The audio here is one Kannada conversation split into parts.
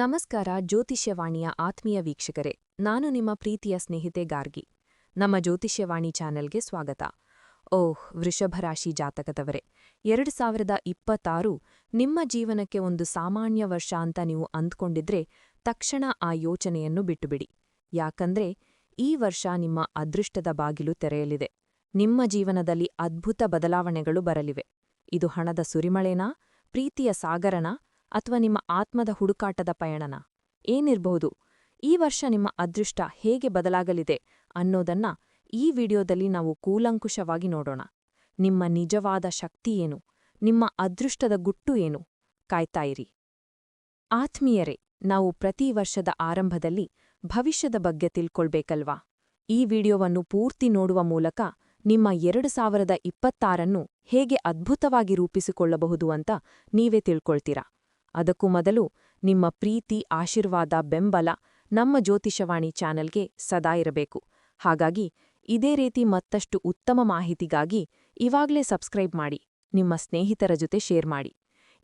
ನಮಸ್ಕಾರ ಜ್ಯೋತಿಷ್ಯವಾಣಿಯ ಆತ್ಮೀಯ ವೀಕ್ಷಕರೇ. ನಾನು ನಿಮ್ಮ ಪ್ರೀತಿಯ ಸ್ನೇಹಿತೆ ಗಾರ್ಗಿ. ನಮ್ಮ ಜ್ಯೋತಿಷ್ಯವಾಣಿ ಚಾನೆಲ್ಗೆ ಸ್ವಾಗತ. ಓಹ್ ವೃಷಭರಾಶಿ ಜಾತಕದವರೇ. ಎರಡು ಸಾವಿರದ ಇಪ್ಪತ್ತಾರು ನಿಮ್ಮ ಜೀವನಕ್ಕೆ ಒಂದು ಸಾಮಾನ್ಯ ವರ್ಷ ಅಂತ ನೀವು ಅಂದ್ಕೊಂಡಿದ್ರೆ ತಕ್ಷಣ ಆ ಯೋಚನೆಯನ್ನು ಬಿಟ್ಟುಬಿಡಿ. ಯಾಕಂದ್ರೆ ಈ ವರ್ಷ ನಿಮ್ಮ ಅದೃಷ್ಟದ ಬಾಗಿಲು ತೆರೆಯಲಿದೆ. ನಿಮ್ಮ ಜೀವನದಲ್ಲಿ ಅದ್ಭುತ ಬದಲಾವಣೆಗಳು ಬರಲಿವೆ. ಇದು ಹಣದ ಸುರಿಮಳೆನಾ, ಪ್ರೀತಿಯ ಸಾಗರನಾ ಅಥವಾ ನಿಮ್ಮ ಆತ್ಮದ ಹುಡುಕಾಟದ ಪಯಣನ? ಏನಿರಬಹುದು? ಈ ವರ್ಷ ನಿಮ್ಮ ಅದೃಷ್ಟ ಹೇಗೆ ಬದಲಾಗಲಿದೆ ಅನ್ನೋದನ್ನ ಈ ವಿಡಿಯೋದಲ್ಲಿ ನಾವು ಕೂಲಂಕುಷವಾಗಿ ನೋಡೋಣ. ನಿಮ್ಮ ನಿಜವಾದ ಶಕ್ತಿ ಏನು? ನಿಮ್ಮ ಅದೃಷ್ಟದ ಗುಟ್ಟು ಏನು? ಕಾಯ್ತಾಯಿರಿ ಆತ್ಮೀಯರೇ, ನಾವು ಪ್ರತಿ ವರ್ಷದ ಆರಂಭದಲ್ಲಿ ಭವಿಷ್ಯದ ಬಗ್ಗೆ ತಿಳ್ಕೊಳ್ಬೇಕಲ್ವಾ? ಈ ವಿಡಿಯೋವನ್ನು ಪೂರ್ತಿ ನೋಡುವ ಮೂಲಕ ನಿಮ್ಮ ಎರಡು ಸಾವಿರದ ಇಪ್ಪತ್ತಾರನ್ನು ಹೇಗೆ ಅದ್ಭುತವಾಗಿ ರೂಪಿಸಿಕೊಳ್ಳಬಹುದು ಅಂತ ನೀವೇ ತಿಳ್ಕೊಳ್ತೀರಾ? ಅದಕ್ಕೂ ಮೊದಲು ನಿಮ್ಮ ಪ್ರೀತಿ, ಆಶೀರ್ವಾದ, ಬೆಂಬಲ ನಮ್ಮ ಜ್ಯೋತಿಷವಾಣಿ ಚಾನೆಲ್ಗೆ ಸದಾ ಇರಬೇಕು. ಹಾಗಾಗಿ ಇದೇ ರೀತಿ ಮತ್ತಷ್ಟು ಉತ್ತಮ ಮಾಹಿತಿಗಾಗಿ ಇವಾಗ್ಲೇ ಸಬ್ಸ್ಕ್ರೈಬ್ ಮಾಡಿ, ನಿಮ್ಮ ಸ್ನೇಹಿತರ ಜೊತೆ ಶೇರ್ ಮಾಡಿ.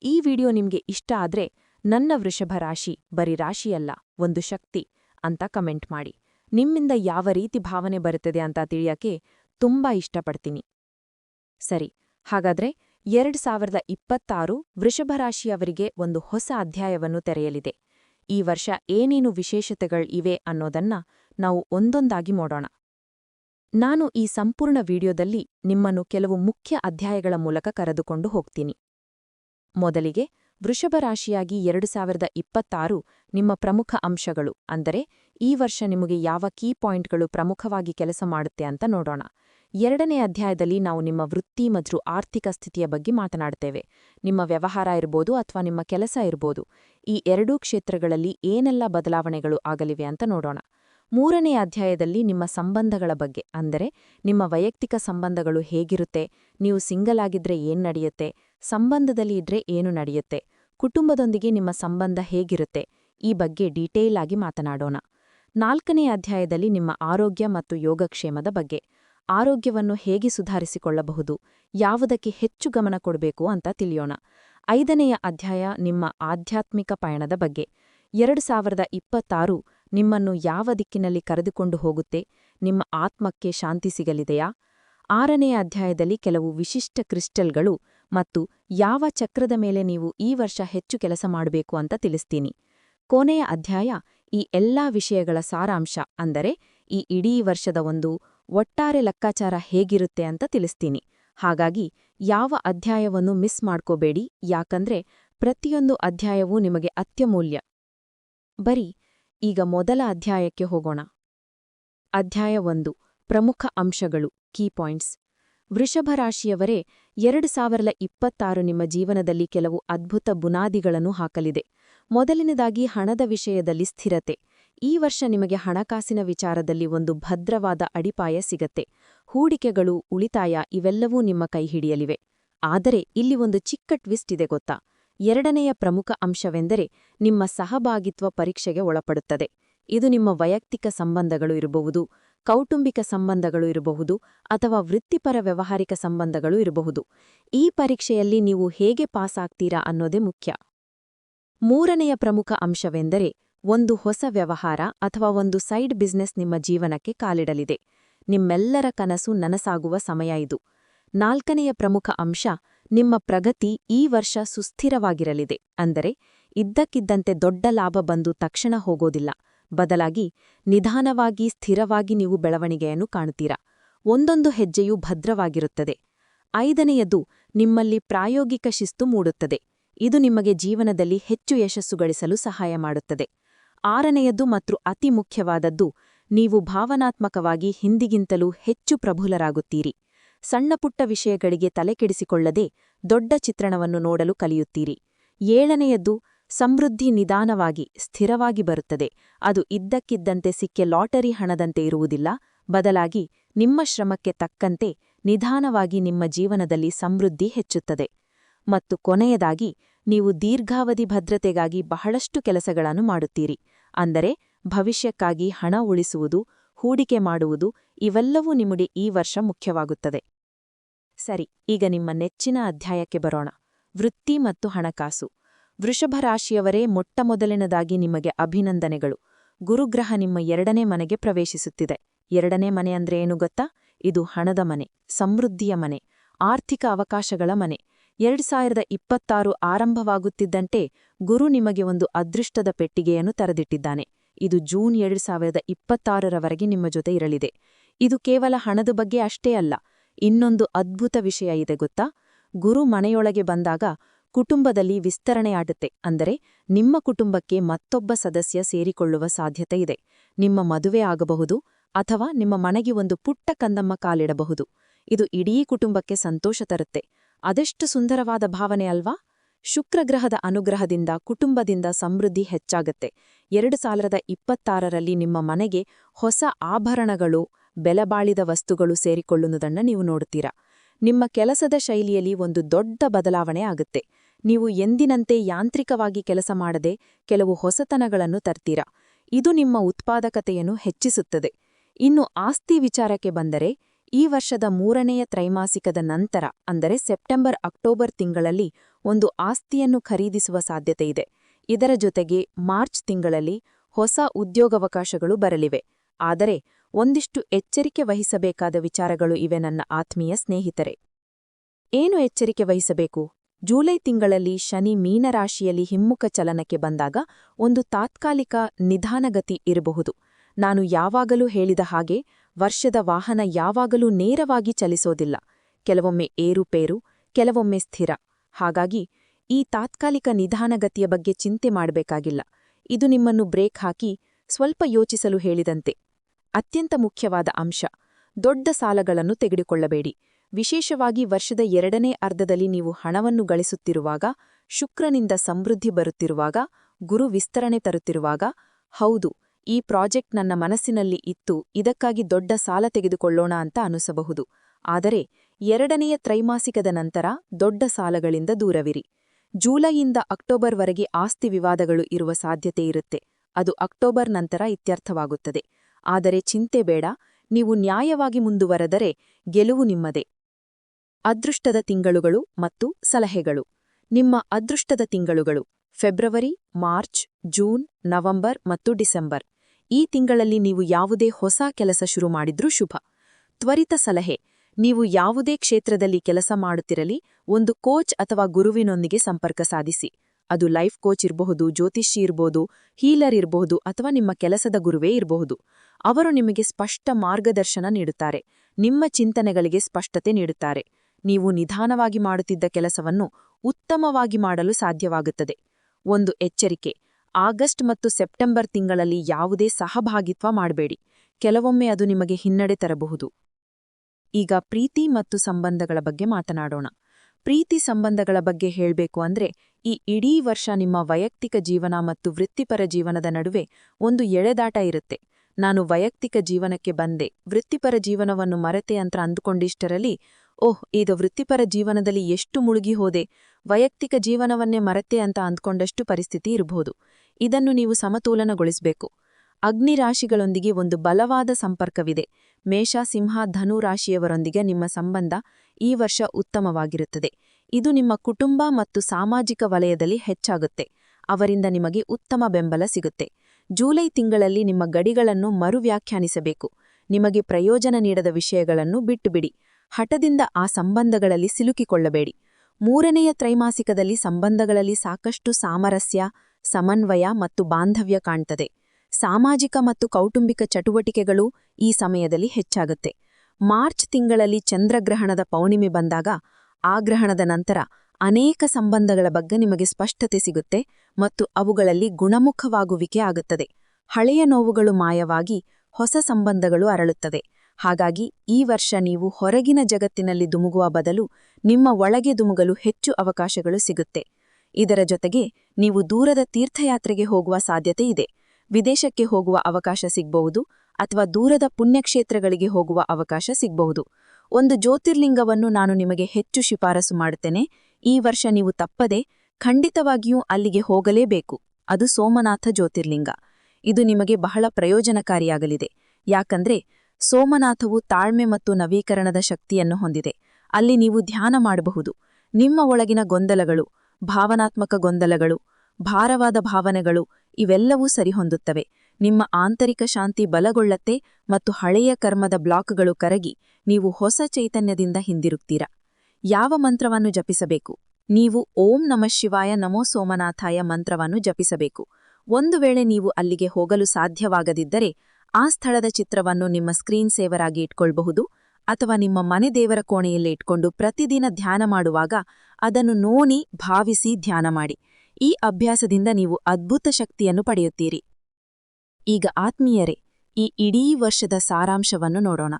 ಈ ವಿಡಿಯೋ ನಿಮ್ಗೆ ಇಷ್ಟ ಆದ್ರೆ ನನ್ನ ವೃಷಭ ರಾಶಿ ಬರೀ ರಾಶಿಯಲ್ಲ, ಒಂದು ಶಕ್ತಿ ಅಂತ ಕಮೆಂಟ್ ಮಾಡಿ. ನಿಮ್ಮಿಂದ ಯಾವ ರೀತಿ ಭಾವನೆ ಬರುತ್ತದೆ ಅಂತ ತಿಳಿಯಕ್ಕೆ ತುಂಬಾ ಇಷ್ಟಪಡ್ತೀನಿ. ಸರಿ, ಹಾಗಾದ್ರೆ ಎರಡ್ ಸಾವಿರದ ಇಪ್ಪತ್ತಾರು ವೃಷಭರಾಶಿಯವರಿಗೆ ಒಂದು ಹೊಸ ಅಧ್ಯಾಯವನ್ನು ತೆರೆಯಲಿದೆ. ಈ ವರ್ಷ ಏನೇನು ವಿಶೇಷತೆಗಳಿವೆ ಅನ್ನೋದನ್ನ ನಾವು ಒಂದೊಂದಾಗಿ ನೋಡೋಣ. ನಾನು ಈ ಸಂಪೂರ್ಣ ವಿಡಿಯೋದಲ್ಲಿ ನಿಮ್ಮನ್ನು ಕೆಲವು ಮುಖ್ಯ ಅಧ್ಯಾಯಗಳ ಮೂಲಕ ಕರೆದುಕೊಂಡು ಹೋಗ್ತೀನಿ. ಮೊದಲಿಗೆ ವೃಷಭರಾಶಿಯಾಗಿ ಎರಡು ಸಾವಿರದ ಇಪ್ಪತ್ತಾರು ನಿಮ್ಮ ಪ್ರಮುಖ ಅಂಶಗಳು, ಅಂದರೆ ಈ ವರ್ಷ ನಿಮಗೆ ಯಾವ ಕೀ ಪಾಯಿಂಟ್ಗಳು ಪ್ರಮುಖವಾಗಿ ಕೆಲಸ ಮಾಡುತ್ತೆ ಅಂತ ನೋಡೋಣ. ಎರಡನೇ ಅಧ್ಯಾಯದಲ್ಲಿ ನಾವು ನಿಮ್ಮ ವೃತ್ತಿ ಮತ್ತು ಆರ್ಥಿಕ ಸ್ಥಿತಿಯ ಬಗ್ಗೆ ಮಾತನಾಡ್ತೇವೆ. ನಿಮ್ಮ ವ್ಯವಹಾರ ಇರ್ಬೋದು ಅಥವಾ ನಿಮ್ಮ ಕೆಲಸ ಇರ್ಬೋದು. ಈ ಎರಡೂ ಕ್ಷೇತ್ರಗಳಲ್ಲಿ ಏನೆಲ್ಲ ಬದಲಾವಣೆಗಳು ಆಗಲಿವೆ ಅಂತ ನೋಡೋಣ. ಮೂರನೇ ಅಧ್ಯಾಯದಲ್ಲಿ ನಿಮ್ಮ ಸಂಬಂಧಗಳ ಬಗ್ಗೆ, ಅಂದರೆ ನಿಮ್ಮ ವೈಯಕ್ತಿಕ ಸಂಬಂಧಗಳು ಹೇಗಿರುತ್ತೆ, ನೀವು ಸಿಂಗಲ್ ಆಗಿದ್ರೆ ಏನ್ ನಡೆಯುತ್ತೆ, ಸಂಬಂಧದಲ್ಲಿ ಇದ್ರೆ ಏನು ನಡೆಯುತ್ತೆ, ಕುಟುಂಬದೊಂದಿಗೆ ನಿಮ್ಮ ಸಂಬಂಧ ಹೇಗಿರುತ್ತೆ, ಈ ಬಗ್ಗೆ ಡೀಟೇಲ್ ಆಗಿ ಮಾತನಾಡೋಣ. ನಾಲ್ಕನೇ ಅಧ್ಯಾಯದಲ್ಲಿ ನಿಮ್ಮ ಆರೋಗ್ಯ ಮತ್ತು ಯೋಗಕ್ಷೇಮದ ಬಗ್ಗೆ. ಆರೋಗ್ಯವನ್ನು ಹೇಗೆ ಸುಧಾರಿಸಿಕೊಳ್ಳಬಹುದು, ಯಾವುದಕ್ಕೆ ಹೆಚ್ಚು ಗಮನ ಕೊಡಬೇಕು ಅಂತ ತಿಳಿಯೋಣ. ಐದನೆಯ ಅಧ್ಯಾಯ ನಿಮ್ಮ ಆಧ್ಯಾತ್ಮಿಕ ಪಯಣದ ಬಗ್ಗೆ. ಎರಡು ಸಾವಿರದ ಇಪ್ಪತ್ತಾರು ನಿಮ್ಮನ್ನು ಯಾವ ದಿಕ್ಕಿನಲ್ಲಿ ಕರೆದುಕೊಂಡು ಹೋಗುತ್ತೆ, ನಿಮ್ಮ ಆತ್ಮಕ್ಕೆ ಶಾಂತಿ ಸಿಗಲಿದೆಯಾ? ಆರನೆಯ ಅಧ್ಯಾಯದಲ್ಲಿ ಕೆಲವು ವಿಶಿಷ್ಟ ಕ್ರಿಸ್ಟಲ್ಗಳು ಮತ್ತು ಯಾವ ಚಕ್ರದ ಮೇಲೆ ನೀವು ಈ ವರ್ಷ ಹೆಚ್ಚು ಕೆಲಸ ಮಾಡಬೇಕು ಅಂತ ತಿಳಿಸ್ತೀನಿ. ಕೊನೆಯ ಅಧ್ಯಾಯ ಈ ಎಲ್ಲಾ ವಿಷಯಗಳ ಸಾರಾಂಶ, ಅಂದರೆ ಈ ಇಡೀ ವರ್ಷದ ಒಂದು ಒಟ್ಟಾರೆ ಲೆಕ್ಕಾಚಾರ ಹೇಗಿರುತ್ತೆ ಅಂತ ತಿಳಿಸ್ತೀನಿ. ಹಾಗಾಗಿ ಯಾವ ಅಧ್ಯಾಯವನ್ನು ಮಿಸ್ ಮಾಡ್ಕೋಬೇಡಿ, ಯಾಕಂದ್ರೆ ಪ್ರತಿಯೊಂದು ಅಧ್ಯಾಯವೂ ನಿಮಗೆ ಅತ್ಯಮೂಲ್ಯ. ಬರಿ, ಈಗ ಮೊದಲ ಅಧ್ಯಾಯಕ್ಕೆ ಹೋಗೋಣ. ಅಧ್ಯಾಯ ಒಂದು, ಪ್ರಮುಖ ಅಂಶಗಳು, ಕೀ ಪಾಯಿಂಟ್ಸ್. ವೃಷಭರಾಶಿಯವರೇ ಎರಡು ಸಾವಿರದ ಇಪ್ಪತ್ತಾರು ನಿಮ್ಮ ಜೀವನದಲ್ಲಿ ಕೆಲವು ಅದ್ಭುತ ಬುನಾದಿಗಳನ್ನು ಹಾಕಲಿದೆ. ಮೊದಲನೇದಾಗಿ ಹಣದ ವಿಷಯದಲ್ಲಿ ಸ್ಥಿರತೆ. ಈ ವರ್ಷ ನಿಮಗೆ ಹಣಕಾಸಿನ ವಿಚಾರದಲ್ಲಿ ಒಂದು ಭದ್ರವಾದ ಅಡಿಪಾಯ ಸಿಗತ್ತೆ. ಹೂಡಿಕೆಗಳು, ಉಳಿತಾಯ ಇವೆಲ್ಲವೂ ನಿಮ್ಮ ಕೈ ಹಿಡಿಯಲಿವೆ ಆದರೆ ಇಲ್ಲಿ ಒಂದು ಚಿಕ್ಕ ಟ್ವಿಸ್ಟ್ ಇದೆ ಗೊತ್ತಾ? ಎರಡನೆಯ ಪ್ರಮುಖ ಅಂಶವೆಂದರೆ ನಿಮ್ಮ ಸಹಭಾಗಿತ್ವ ಪರೀಕ್ಷೆಗೆ ಒಳಪಡುತ್ತದೆ. ಇದು ನಿಮ್ಮ ವೈಯಕ್ತಿಕ ಸಂಬಂಧಗಳು ಇರಬಹುದು, ಕೌಟುಂಬಿಕ ಸಂಬಂಧಗಳು ಇರಬಹುದು ಅಥವಾ ವೃತ್ತಿಪರ ವ್ಯವಹಾರಿಕ ಸಂಬಂಧಗಳು ಇರಬಹುದು. ಈ ಪರೀಕ್ಷೆಯಲ್ಲಿ ನೀವು ಹೇಗೆ ಪಾಸ್ ಆಗ್ತೀರಾ ಅನ್ನೋದೇ ಮುಖ್ಯ. ಮೂರನೆಯ ಪ್ರಮುಖ ಅಂಶವೆಂದರೆ ಒಂದು ಹೊಸ ವ್ಯವಹಾರ ಅಥವಾ ಒಂದು ಸೈಡ್ ಬಿಸ್ನೆಸ್ ನಿಮ್ಮ ಜೀವನಕ್ಕೆ ಕಾಲಿಡಲಿದೆ. ನಿಮ್ಮೆಲ್ಲರ ಕನಸು ನನಸಾಗುವ ಸಮಯ ಇದು. ನಾಲ್ಕನೆಯ ಪ್ರಮುಖ ಅಂಶ, ನಿಮ್ಮ ಪ್ರಗತಿ ಈ ವರ್ಷ ಸುಸ್ಥಿರವಾಗಿರಲಿದೆ. ಅಂದರೆ, ಇದ್ದಕ್ಕಿದ್ದಂತೆ ದೊಡ್ಡ ಲಾಭ ಬಂದು ತಕ್ಷಣ ಹೋಗೋದಿಲ್ಲ. ಬದಲಾಗಿ, ನಿಧಾನವಾಗಿ ಸ್ಥಿರವಾಗಿ ನೀವು ಬೆಳವಣಿಗೆಯನ್ನು ಕಾಣುತ್ತೀರಾ. ಒಂದೊಂದು ಹೆಜ್ಜೆಯೂ ಭದ್ರವಾಗಿರುತ್ತದೆ. ಐದನೆಯದು, ನಿಮ್ಮಲ್ಲಿ ಪ್ರಾಯೋಗಿಕ ಶಿಸ್ತು ಮೂಡುತ್ತದೆ. ಇದು ನಿಮಗೆ ಜೀವನದಲ್ಲಿ ಹೆಚ್ಚು ಯಶಸ್ಸು ಗಳಿಸಲು ಸಹಾಯ ಮಾಡುತ್ತದೆ. ಆರನೆಯದ್ದು ಮತ್ತು ಅತಿ ಮುಖ್ಯವಾದದ್ದು, ನೀವು ಭಾವನಾತ್ಮಕವಾಗಿ ಹಿಂದಿಗಿಂತಲೂ ಹೆಚ್ಚು ಪ್ರಭುಲರಾಗುತ್ತೀರಿ. ಸಣ್ಣಪುಟ್ಟ ವಿಷಯಗಳಿಗೆ ತಲೆಕೆಡಿಸಿಕೊಳ್ಳದೆ ದೊಡ್ಡ ಚಿತ್ರಣವನ್ನು ನೋಡಲು ಕಲಿಯುತ್ತೀರಿ. ಏಳನೆಯದ್ದು, ಸಮೃದ್ಧಿ ನಿಧಾನವಾಗಿ, ಸ್ಥಿರವಾಗಿ ಬರುತ್ತದೆ. ಅದು ಇದ್ದಕ್ಕಿದ್ದಂತೆ ಸಿಕ್ಕೆ ಲಾಟರಿ ಹಣದಂತೆ ಇರುವುದಿಲ್ಲ. ಬದಲಾಗಿ, ನಿಮ್ಮ ಶ್ರಮಕ್ಕೆ ತಕ್ಕಂತೆ ನಿಧಾನವಾಗಿ ನಿಮ್ಮ ಜೀವನದಲ್ಲಿ ಸಮೃದ್ಧಿ ಹೆಚ್ಚುತ್ತದೆ. ಮತ್ತು ಕೊನೆಯದಾಗಿ ನೀವು ದೀರ್ಘಾವಧಿ ಭದ್ರತೆಗಾಗಿ ಬಹಳಷ್ಟು ಕೆಲಸಗಳನ್ನು ಮಾಡುತ್ತೀರಿ. ಅಂದರೆ ಭವಿಷ್ಯಕ್ಕಾಗಿ ಹಣ ಉಳಿಸುವುದು, ಹೂಡಿಕೆ ಮಾಡುವುದು ಇವೆಲ್ಲವೂ ನಿಮಗೆ ಈ ವರ್ಷ ಮುಖ್ಯವಾಗುತ್ತದೆ. ಸರಿ, ಈಗ ನಿಮ್ಮ ನೆಚ್ಚಿನ ಅಧ್ಯಾಯಕ್ಕೆ ಬರೋಣ. ವೃತ್ತಿ ಮತ್ತು ಹಣಕಾಸು. ವೃಷಭ ರಾಶಿಯವರೇ ನಿಮಗೆ ಅಭಿನಂದನೆಗಳು. ಗುರುಗ್ರಹ ನಿಮ್ಮ ಎರಡನೇ ಮನೆಗೆ ಪ್ರವೇಶಿಸುತ್ತಿದೆ. ಎರಡನೇ ಮನೆ ಅಂದ್ರೆ ಏನು ಗೊತ್ತಾ? ಇದು ಹಣದ ಮನೆ, ಸಮೃದ್ಧಿಯ ಮನೆ, ಆರ್ಥಿಕ ಅವಕಾಶಗಳ ಮನೆ. ಎರಡ್ ಸಾವಿರದ ಇಪ್ಪತ್ತಾರು ಆರಂಭವಾಗುತ್ತಿದ್ದಂತೆ ಗುರು ನಿಮಗೆ ಒಂದು ಅದೃಷ್ಟದ ಪೆಟ್ಟಿಗೆಯನ್ನು ತರೆದಿಟ್ಟಿದ್ದಾನೆ. ಇದು ಜೂನ್ ಎರಡು ಸಾವಿರದ ಇಪ್ಪತ್ತಾರರವರೆಗೆ ನಿಮ್ಮ ಜೊತೆ ಇರಲಿದೆ. ಇದು ಕೇವಲ ಹಣದ ಬಗ್ಗೆ ಅಷ್ಟೇ ಅಲ್ಲ, ಇನ್ನೊಂದು ಅದ್ಭುತ ವಿಷಯ ಇದೆ ಗೊತ್ತಾ? ಗುರು ಮನೆಯೊಳಗೆ ಬಂದಾಗ ಕುಟುಂಬದಲ್ಲಿ ವಿಸ್ತರಣೆಯಾಡುತ್ತೆ ಅಂದರೆ ನಿಮ್ಮ ಕುಟುಂಬಕ್ಕೆ ಮತ್ತೊಬ್ಬ ಸದಸ್ಯ ಸೇರಿಕೊಳ್ಳುವ ಸಾಧ್ಯತೆ ಇದೆ. ನಿಮ್ಮ ಮದುವೆ ಆಗಬಹುದು ಅಥವಾ ನಿಮ್ಮ ಮನೆಗೆ ಒಂದು ಪುಟ್ಟ ಕಂದಮ್ಮ ಕಾಲಿಡಬಹುದು. ಇದು ಇಡೀ ಕುಟುಂಬಕ್ಕೆ ಸಂತೋಷ ತರುತ್ತೆ. ಅದೆಷ್ಟು ಸುಂದರವಾದ ಭಾವನೆ ಅಲ್ವಾ? ಶುಕ್ರಗ್ರಹದ ಅನುಗ್ರಹದಿಂದ, ಕುಟುಂಬದಿಂದ ಸಮೃದ್ಧಿ ಹೆಚ್ಚಾಗತ್ತೆ. ಎರಡು ಸಾವಿರದ ಇಪ್ಪತ್ತಾರರಲ್ಲಿ ನಿಮ್ಮ ಮನೆಗೆ ಹೊಸ ಆಭರಣಗಳು, ಬೆಲಬಾಳಿದ ವಸ್ತುಗಳು ಸೇರಿಕೊಳ್ಳುವುದನ್ನು ನೀವು ನೋಡುತ್ತೀರಾ ನಿಮ್ಮ ಕೆಲಸದ ಶೈಲಿಯಲ್ಲಿ ಒಂದು ದೊಡ್ಡ ಬದಲಾವಣೆ ಆಗುತ್ತೆ. ನೀವು ಎಂದಿನಂತೆ ಯಾಂತ್ರಿಕವಾಗಿ ಕೆಲಸ ಮಾಡದೆ ಕೆಲವು ಹೊಸತನಗಳನ್ನು ತರ್ತೀರಾ? ಇದು ನಿಮ್ಮ ಉತ್ಪಾದಕತೆಯನ್ನು ಹೆಚ್ಚಿಸುತ್ತದೆ. ಇನ್ನು ಆಸ್ತಿ ವಿಚಾರಕ್ಕೆ ಬಂದರೆ ಈ ವರ್ಷದ ಮೂರನೆಯ ತ್ರೈಮಾಸಿಕದ ನಂತರ, ಅಂದರೆ ಸೆಪ್ಟೆಂಬರ್ ಅಕ್ಟೋಬರ್ ತಿಂಗಳಲ್ಲಿ ಒಂದು ಆಸ್ತಿಯನ್ನು ಖರೀದಿಸುವ ಸಾಧ್ಯತೆಯಿದೆ ಇದರ ಜೊತೆಗೆ ಮಾರ್ಚ್ ತಿಂಗಳಲ್ಲಿ ಹೊಸ ಉದ್ಯೋಗಾವಕಾಶಗಳು ಬರಲಿವೆ. ಆದರೆ ಒಂದಿಷ್ಟು ಎಚ್ಚರಿಕೆ ವಹಿಸಬೇಕಾದ ವಿಚಾರಗಳು ಇವೆ ನನ್ನ ಆತ್ಮೀಯ ಸ್ನೇಹಿತರೆ. ಏನು ಎಚ್ಚರಿಕೆ ವಹಿಸಬೇಕು? ಜೂಲೈ ತಿಂಗಳಲ್ಲಿ ಶನಿ ಮೀನರಾಶಿಯಲ್ಲಿ ಹಿಮ್ಮುಖ ಚಲನಕ್ಕೆ ಬಂದಾಗ ಒಂದು ತಾತ್ಕಾಲಿಕ ನಿಧಾನಗತಿ ಇರಬಹುದು. ನಾನು ಯಾವಾಗಲೂ ಹೇಳಿದ ಹಾಗೆ ವರ್ಷದ ವಾಹನ ಯಾವಾಗಲೂ ನೇರವಾಗಿ ಚಲಿಸೋದಿಲ್ಲ. ಕೆಲವೊಮ್ಮೆ ಏರುಪೇರು, ಕೆಲವೊಮ್ಮೆ ಸ್ಥಿರ. ಹಾಗಾಗಿ ಈ ತಾತ್ಕಾಲಿಕ ನಿಧಾನಗತಿಯ ಬಗ್ಗೆ ಚಿಂತೆ ಮಾಡಬೇಕಾಗಿಲ್ಲ. ಇದು ನಿಮ್ಮನ್ನು ಬ್ರೇಕ್ ಹಾಕಿ ಸ್ವಲ್ಪ ಯೋಚಿಸಲು ಹೇಳಿದಂತೆ. ಅತ್ಯಂತ ಮುಖ್ಯವಾದ ಅಂಶ, ದೊಡ್ಡ ಸಾಲಗಳನ್ನು ತೆಗೆದುಕೊಳ್ಳಬೇಡಿ. ವಿಶೇಷವಾಗಿ ವರ್ಷದ ಎರಡನೇ ಅರ್ಧದಲ್ಲಿ ನೀವು ಹಣವನ್ನು ಗಳಿಸುತ್ತಿರುವಾಗ, ಶುಕ್ರನಿಂದ ಸಮೃದ್ಧಿ ಬರುತ್ತಿರುವಾಗ, ಗುರು ವಿಸ್ತರಣೆ ತರುತ್ತಿರುವಾಗ, ಹೌದು ಈ ಪ್ರಾಜೆಕ್ಟ್ ನನ್ನ ಮನಸ್ಸಿನಲ್ಲಿ ಇತ್ತು, ಇದಕ್ಕಾಗಿ ದೊಡ್ಡ ಸಾಲ ತೆಗೆದುಕೊಳ್ಳೋಣ ಅಂತ ಅನಿಸಬಹುದು. ಆದರೆ, ಎರಡನೆಯ ತ್ರೈಮಾಸಿಕದ ನಂತರ ದೊಡ್ಡ ಸಾಲಗಳಿಂದ ದೂರವಿರಿ. ಜೂಲೈಯಿಂದ ಅಕ್ಟೋಬರ್ವರೆಗೆ ಆಸ್ತಿ ವಿವಾದಗಳು ಇರುವ ಸಾಧ್ಯತೆ ಇರುತ್ತೆ. ಅದು ಅಕ್ಟೋಬರ್ ನಂತರ ಇತ್ಯರ್ಥವಾಗುತ್ತದೆ. ಆದರೆ ಚಿಂತೆ ಬೇಡ, ನೀವು ನ್ಯಾಯವಾಗಿ ಮುಂದುವರೆದರೆ ಗೆಲುವು ನಿಮ್ಮದೇ. ಅದೃಷ್ಟದ ತಿಂಗಳುಗಳು ಮತ್ತು ಸಲಹೆಗಳು. ನಿಮ್ಮ ಅದೃಷ್ಟದ ತಿಂಗಳುಗಳು. ಫೆಬ್ರವರಿ, ಮಾರ್ಚ್, ಜೂನ್, ನವೆಂಬರ್ ಮತ್ತು ಡಿಸೆಂಬರ್. ಈ ತಿಂಗಳಲ್ಲಿ ನೀವು ಯಾವುದೇ ಹೊಸ ಕೆಲಸ ಶುರು ಮಾಡಿದ್ರೂ ಶುಭ. ತ್ವರಿತ ಸಲಹೆ. ನೀವು ಯಾವುದೇ ಕ್ಷೇತ್ರದಲ್ಲಿ ಕೆಲಸ ಮಾಡುತ್ತಿರಲಿ, ಒಂದು ಕೋಚ್ ಅಥವಾ ಗುರುವಿನೊಂದಿಗೆ ಸಂಪರ್ಕ ಸಾಧಿಸಿ. ಅದು ಲೈಫ್ ಕೋಚ್ ಇರಬಹುದು ಜ್ಯೋತಿಷಿ ಇರಬಹುದು ಹೀಲರ್ ಇರಬಹುದು ಅಥವಾ ನಿಮ್ಮ ಕೆಲಸದ ಗುರುವೇ ಇರಬಹುದು. ಅವರು ನಿಮಗೆ ಸ್ಪಷ್ಟ ಮಾರ್ಗದರ್ಶನ ನೀಡುತ್ತಾರೆ. ನಿಮ್ಮ ಚಿಂತನೆಗಳಿಗೆ ಸ್ಪಷ್ಟತೆ ನೀಡುತ್ತಾರೆ. ನೀವು ನಿಧಾನವಾಗಿ ಮಾಡುತ್ತಿದ್ದ ಕೆಲಸವನ್ನು ಉತ್ತಮವಾಗಿ ಮಾಡಲು ಸಾಧ್ಯವಾಗುತ್ತದೆ. ಒಂದು ಎಚ್ಚರಿಕೆ. ಆಗಸ್ಟ್ ಮತ್ತು ಸೆಪ್ಟೆಂಬರ್ ತಿಂಗಳಲ್ಲಿ ಯಾವುದೇ ಸಹಭಾಗಿತ್ವ ಮಾಡಬೇಡಿ. ಕೆಲವೊಮ್ಮೆ ಅದು ನಿಮಗೆ ಹಿನ್ನಡೆ ತರಬಹುದು. ಈಗ ಪ್ರೀತಿ ಮತ್ತು ಸಂಬಂಧಗಳ ಬಗ್ಗೆ ಮಾತನಾಡೋಣ. ಪ್ರೀತಿ ಸಂಬಂಧಗಳ ಬಗ್ಗೆ ಹೇಳಬೇಕು ಅಂದ್ರೆ, ಈ ಇಡೀ ವರ್ಷ ನಿಮ್ಮ ವೈಯಕ್ತಿಕ ಜೀವನ ಮತ್ತು ವೃತ್ತಿಪರ ಜೀವನದ ನಡುವೆ ಒಂದು ಎಳೆದಾಟ ಇರುತ್ತೆ. ನಾನು ವೈಯಕ್ತಿಕ ಜೀವನಕ್ಕೆ ಬಂದೆ. ವೃತ್ತಿಪರ ಜೀವನವನ್ನು ಮರೆತೆ ಅಂತ ಅಂದುಕೊಂಡಿಷ್ಟರಲ್ಲಿ ಓಹ್ ಇದು ವೃತ್ತಿಪರ ಜೀವನದಲ್ಲಿ ಎಷ್ಟು ಮುಳುಗಿ ಹೋದೆ. ವೈಯಕ್ತಿಕ ಜೀವನವನ್ನೇ ಮರೆತೆ ಅಂತ ಅಂದ್ಕೊಂಡಷ್ಟು ಪರಿಸ್ಥಿತಿ ಇರಬಹುದು ಇದನ್ನು ನೀವು ಸಮತೋಲನಗೊಳಿಸಬೇಕು. ಅಗ್ನಿರಾಶಿಗಳೊಂದಿಗೆ ಒಂದು ಬಲವಾದ ಸಂಪರ್ಕವಿದೆ. ಮೇಷ, ಸಿಂಹ, ಧನು ರಾಶಿಯವರೊಂದಿಗೆ ನಿಮ್ಮ ಸಂಬಂಧ ಈ ವರ್ಷ ಉತ್ತಮವಾಗಿರುತ್ತದೆ. ಇದು ನಿಮ್ಮ ಕುಟುಂಬ ಮತ್ತು ಸಾಮಾಜಿಕ ವಲಯದಲ್ಲಿ ಹೆಚ್ಚಾಗುತ್ತೆ. ಅವರಿಂದ ನಿಮಗೆ ಉತ್ತಮ ಬೆಂಬಲ ಸಿಗುತ್ತೆ. ಜೂಲೈ ತಿಂಗಳಲ್ಲಿ ನಿಮ್ಮ ಗಡಿಗಳನ್ನು ಮರುವ್ಯಾಖ್ಯಾನಿಸಬೇಕು. ನಿಮಗೆ ಪ್ರಯೋಜನ ನೀಡದ ವಿಷಯಗಳನ್ನು ಬಿಟ್ಟುಬಿಡಿ. ಹಠದಿಂದ ಆ ಸಂಬಂಧಗಳಲ್ಲಿ ಸಿಲುಕಿಕೊಳ್ಳಬೇಡಿ. ಮೂರನೆಯ ತ್ರೈಮಾಸಿಕದಲ್ಲಿ ಸಂಬಂಧಗಳಲ್ಲಿ ಸಾಕಷ್ಟು ಸಾಮರಸ್ಯ, ಸಮನ್ವಯ ಮತ್ತು ಬಾಂಧವ್ಯ ಕಾಣ್ತದೆ. ಸಾಮಾಜಿಕ ಮತ್ತು ಕೌಟುಂಬಿಕ ಚಟುವಟಿಕೆಗಳು ಈ ಸಮಯದಲ್ಲಿ ಹೆಚ್ಚಾಗುತ್ತೆ. ಮಾರ್ಚ್ ತಿಂಗಳಲ್ಲಿ ಚಂದ್ರಗ್ರಹಣದ ಪೌರ್ಣಿಮೆ ಬಂದಾಗ ಆ ಗ್ರಹಣದ ನಂತರ ಅನೇಕ ಸಂಬಂಧಗಳ ಬಗ್ಗೆ ನಿಮಗೆ ಸ್ಪಷ್ಟತೆ ಸಿಗುತ್ತೆ ಮತ್ತು ಅವುಗಳಲ್ಲಿ ಗುಣಮುಖವಾಗುವಿಕೆ ಆಗುತ್ತದೆ. ಹಳೆಯ ನೋವುಗಳು ಮಾಯವಾಗಿ ಹೊಸ ಸಂಬಂಧಗಳು ಅರಳುತ್ತದೆ. ಹಾಗಾಗಿ ಈ ವರ್ಷ ನೀವು ಹೊರಗಿನ ಜಗತ್ತಿನಲ್ಲಿ ದುಮುಗುವ ಬದಲು ನಿಮ್ಮ ಒಳಗೆ ದುಮುಗಲು ಹೆಚ್ಚು ಅವಕಾಶಗಳು ಸಿಗುತ್ತೆ. ಇದರ ಜೊತೆಗೆ ನೀವು ದೂರದ ತೀರ್ಥಯಾತ್ರೆಗೆ ಹೋಗುವ ಸಾಧ್ಯತೆ ಇದೆ. ವಿದೇಶಕ್ಕೆ ಹೋಗುವ ಅವಕಾಶ ಸಿಗಬಹುದು ಅಥವಾ ದೂರದ ಪುಣ್ಯಕ್ಷೇತ್ರಗಳಿಗೆ ಹೋಗುವ ಅವಕಾಶ ಸಿಗಬಹುದು. ಒಂದು ಜ್ಯೋತಿರ್ಲಿಂಗವನ್ನು ನಾನು ನಿಮಗೆ ಹೆಚ್ಚು ಶಿಫಾರಸು ಮಾಡುತ್ತೇನೆ. ಈ ವರ್ಷ ನೀವು ತಪ್ಪದೆ ಖಂಡಿತವಾಗಿಯೂ ಅಲ್ಲಿಗೆ ಹೋಗಲೇಬೇಕು. ಅದು ಸೋಮನಾಥ ಜ್ಯೋತಿರ್ಲಿಂಗ. ಇದು ನಿಮಗೆ ಬಹಳ ಪ್ರಯೋಜನಕಾರಿಯಾಗಲಿದೆ. ಯಾಕಂದ್ರೆ ಸೋಮನಾಥವು ತಾಳ್ಮೆ ಮತ್ತು ನವೀಕರಣದ ಶಕ್ತಿಯನ್ನು ಹೊಂದಿದೆ. ಅಲ್ಲಿ ನೀವು ಧ್ಯಾನ ಮಾಡಬಹುದು. ನಿಮ್ಮ ಒಳಗಿನ ಗೊಂದಲಗಳು, ಭಾವನಾತ್ಮಕ ಗೊಂದಲಗಳು, ಭಾರವಾದ ಭಾವನೆಗಳು ಇವೆಲ್ಲವೂ ಸರಿಹೊಂದುತ್ತವೆ. ನಿಮ್ಮ ಆಂತರಿಕ ಶಾಂತಿ ಬಲಗೊಳ್ಳತ್ತೆ ಮತ್ತು ಹಳೆಯ ಕರ್ಮದ ಬ್ಲಾಕ್ಗಳು ಕರಗಿ ನೀವು ಹೊಸ ಚೈತನ್ಯದಿಂದ ಹಿಂದಿರುಗ್ತೀರಾ. ಯಾವ ಮಂತ್ರವನ್ನು ಜಪಿಸಬೇಕು? ನೀವು ಓಂ ನಮಃ ಶಿವಾಯ ನಮೋ ಸೋಮನಾಥಾಯ ಮಂತ್ರವನ್ನು ಜಪಿಸಬೇಕು. ಒಂದು ವೇಳೆ ನೀವು ಅಲ್ಲಿಗೆ ಹೋಗಲು ಸಾಧ್ಯವಾಗದಿದ್ದರೆ ಆ ಸ್ಥಳದ ಚಿತ್ರವನ್ನು ನಿಮ್ಮ ಸ್ಕ್ರೀನ್ ಸೇವರ್ ಆಗಿ ಇಟ್ಕೊಳ್ಬಹುದು ಅಥವಾ ನಿಮ್ಮ ಮನೆ ದೇವರ ಕೋಣೆಯಲ್ಲಿ ಇಟ್ಕೊಂಡು ಪ್ರತಿದಿನ ಧ್ಯಾನ ಮಾಡುವಾಗ ಅದನ್ನು ನೋನಿ ಭಾವಿಸಿ ಧ್ಯಾನ ಮಾಡಿ. ಈ ಅಭ್ಯಾಸದಿಂದ ನೀವು ಅದ್ಭುತ ಶಕ್ತಿಯನ್ನು ಪಡೆಯುತ್ತೀರಿ. ಈಗ ಆತ್ಮೀಯರೇ, ಈ ಇಡೀ ವರ್ಷದ ಸಾರಾಂಶವನ್ನು ನೋಡೋಣ.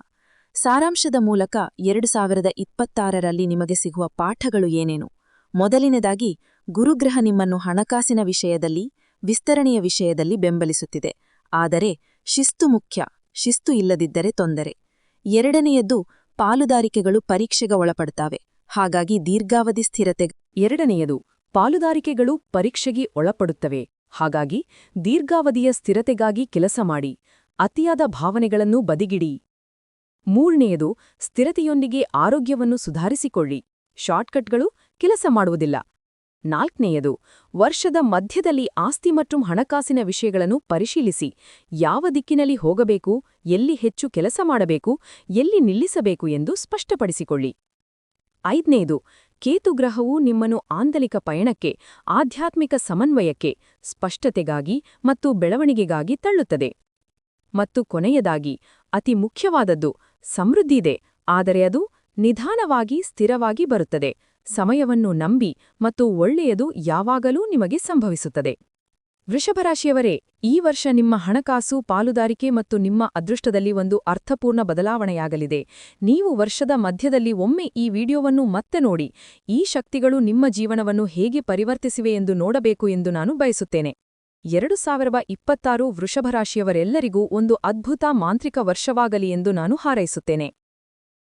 ಸಾರಾಂಶದ ಮೂಲಕ ಎರಡು ಸಾವಿರದ ಇಪ್ಪತ್ತಾರರಲ್ಲಿ ನಿಮಗೆ ಸಿಗುವ ಪಾಠಗಳು ಏನೇನು? ಮೊದಲನೇದಾಗಿ, ಗುರುಗ್ರಹ ನಿಮ್ಮನ್ನು ಹಣಕಾಸಿನ ವಿಷಯದಲ್ಲಿ, ವಿಸ್ತರಣೆಯ ವಿಷಯದಲ್ಲಿ ಬೆಂಬಲಿಸುತ್ತಿದೆ. ಆದರೆ ಶಿಸ್ತು ಮುಖ್ಯ, ಶಿಸ್ತು ಇಲ್ಲದಿದ್ದರೆ ತೊಂದರೆ. ಎರಡನೆಯದ್ದು ಪಾಲುದಾರಿಕೆಗಳು ಪರೀಕ್ಷೆಗೆ ಒಳಪಡ್ತಾವೆ. ಹಾಗಾಗಿ ದೀರ್ಘಾವಧಿ ಸ್ಥಿರತೆ, ಎರಡನೆಯದು, ಪಾಲುದಾರಿಕೆಗಳು ಪರೀಕ್ಷೆಗೆ ಒಳಪಡುತ್ತವೆ. ಹಾಗಾಗಿ ದೀರ್ಘಾವಧಿಯ ಸ್ಥಿರತೆಗಾಗಿ ಕೆಲಸ ಮಾಡಿ, ಅತಿಯಾದ ಭಾವನೆಗಳನ್ನು ಬದಿಗಿಡಿ. ಮೂರನೆಯದು, ಸ್ಥಿರತೆಯೊಂದಿಗೆ ಆರೋಗ್ಯವನ್ನು ಸುಧಾರಿಸಿಕೊಳ್ಳಿ. ಶಾರ್ಟ್ಕಟ್ಗಳು ಕೆಲಸ ಮಾಡುವುದಿಲ್ಲ. ನಾಲ್ಕನೆಯದು, ವರ್ಷದ ಮಧ್ಯದಲ್ಲಿ ಆಸ್ತಿ ಮತ್ತು ಹಣಕಾಸಿನ ವಿಷಯಗಳನ್ನು ಪರಿಶೀಲಿಸಿ, ಯಾವ ದಿಕ್ಕಿನಲ್ಲಿ ಹೋಗಬೇಕು, ಎಲ್ಲಿ ಹೆಚ್ಚು ಕೆಲಸ ಮಾಡಬೇಕು, ಎಲ್ಲಿ ನಿಲ್ಲಿಸಬೇಕು ಎಂದು ಸ್ಪಷ್ಟಪಡಿಸಿಕೊಳ್ಳಿ. ಐದನೇದು ಕೇತುಗ್ರಹವು ನಿಮ್ಮನ್ನು ಆಂತರಿಕ ಪಯಣಕ್ಕೆ, ಆಧ್ಯಾತ್ಮಿಕ ಸಮನ್ವಯಕ್ಕೆ, ಸ್ಪಷ್ಟತೆಗಾಗಿ ಮತ್ತು ಬೆಳವಣಿಗೆಗಾಗಿ ತಳ್ಳುತ್ತದೆ. ಮತ್ತು ಕೊನೆಯದಾಗಿ, ಅತಿ ಮುಖ್ಯವಾದದ್ದು ಸಮೃದ್ಧಿದೆ ಆದರೆ ಅದು ನಿಧಾನವಾಗಿ ಸ್ಥಿರವಾಗಿ ಬರುತ್ತದೆ. ಸಮಯವನ್ನು ನಂಬಿ ಮತ್ತು ಒಳ್ಳೆಯದು ಯಾವಾಗಲೂ ನಿಮಗೆ ಸಂಭವಿಸುತ್ತದೆ. ವೃಷಭರಾಶಿಯವರೇ, ಈ ವರ್ಷ ನಿಮ್ಮ ಹಣಕಾಸು, ಪಾಲುದಾರಿಕೆ ಮತ್ತು ನಿಮ್ಮ ಅದೃಷ್ಟದಲ್ಲಿ ಒಂದು ಅರ್ಥಪೂರ್ಣ ಬದಲಾವಣೆಯಾಗಲಿದೆ. ನೀವು ವರ್ಷದ ಮಧ್ಯದಲ್ಲಿ ಒಮ್ಮೆ ಈ ವಿಡಿಯೋವನ್ನು ಮತ್ತೆ ನೋಡಿ. ಈ ಶಕ್ತಿಗಳು ನಿಮ್ಮ ಜೀವನವನ್ನು ಹೇಗೆ ಪರಿವರ್ತಿಸಿವೆ ಎಂದು ನೋಡಬೇಕು ಎಂದು ನಾನು ಬಯಸುತ್ತೇನೆ. ಎರಡು ಸಾವಿರದ ಇಪ್ಪತ್ತಾರು ವೃಷಭರಾಶಿಯವರೆಲ್ಲರಿಗೂ ಒಂದು ಅದ್ಭುತ ಮಾಂತ್ರಿಕ ವರ್ಷವಾಗಲಿ ಎಂದು ನಾನು ಹಾರೈಸುತ್ತೇನೆ.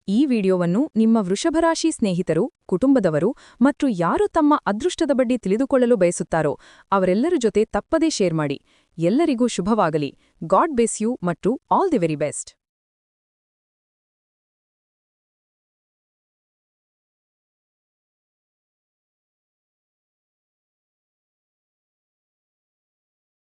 ಈ ವಿಡಿಯೋವನ್ನು ನಿಮ್ಮ ವೃಷಭರಾಶಿ ಸ್ನೇಹಿತರು, ಕುಟುಂಬದವರು ಮತ್ತು ಯಾರು ತಮ್ಮ ಅದೃಷ್ಟದ ಬಡ್ಡಿ ತಿಳಿದುಕೊಳ್ಳಲು ಬಯಸುತ್ತಾರೋ ಅವರೆಲ್ಲರ ಜೊತೆ ತಪ್ಪದೇ ಶೇರ್ ಮಾಡಿ. ಎಲ್ಲರಿಗೂ ಶುಭವಾಗಲಿ. ಗಾಡ್ ಬೆಸ್ ಯು ಮತ್ತು ಆಲ್ ದಿ ವೆರಿ ಬೆಸ್ಟ್.